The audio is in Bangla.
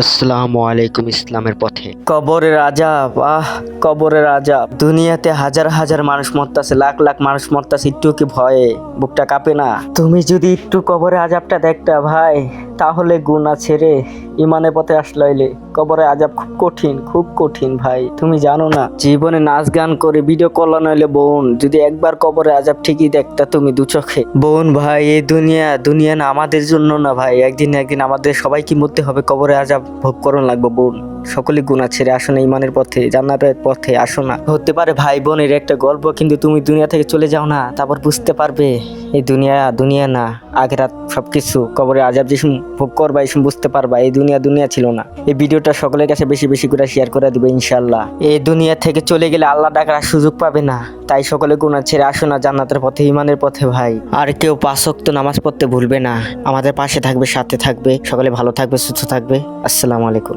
আসসালামু আলাইকুম ইসলামের পথে। কবরের আজাব আহ, কবরের আজাব দুনিয়াতে হাজার হাজার মানুষ মরতাছে, লাখ লাখ মানুষ মরতাছে, একটু কি ভয়ে? বুকটা কাঁপে না? তুমি যদি একটু কবরের আজাবটা দেখতা ভাই তাহলে গুণা ছেড়ে ইমানের পথে আসলে হইলে কবরে আজাব খুব কঠিন খুব কঠিন ভাই। তুমি জানো না, জীবনে নাচ গান করে ভিডিও কল নইলে বোন, যদি একবার কবরে আজাব ঠিকই দেখতা তুমি দু চোখে। বোন ভাই, এই দুনিয়া দুনিয়া না আমাদের জন্য না ভাই। একদিন একদিন আমাদের সবাইকে মরতে হবে, কবরে আজাব ভোগ করুন লাগবে বোন। সকলে গুণা ছেড়ে আসো না ইমানের পথে, জান্নাতের পথে আসো না। হতে পারে ভাই বোনের একটা গল্প, কিন্তু তুমি দুনিয়া থেকে চলে যাও না, তারপর বুঝতে পারবে। এই দুনিয়া দুনিয়া না আগেরাত সবকিছু কবরে আজাব যে ভোগ করবা, এই বুঝতে পারবা, এই দুনিয়া দুনিয়া ছিল না। এই ভিডিওটা সকলের কাছে বেশি বেশি করে শেয়ার করে দিবে ইনশাল্লাহ এই দুনিয়া থেকে চলে গেলে আল্লাহ ডাকার সুযোগ পাবে না। তাই সকলে গুণা ছেড়ে আসো না জান্নাতের পথে ইমানের পথে ভাই। আর কেউ পাঁচক্ত নামাজ পড়তে ভুলবে না। আমাদের পাশে থাকবে, সাথে থাকবে। সকলে ভালো থাকবে, সুস্থ থাকবে। আসসালামু আলাইকুম।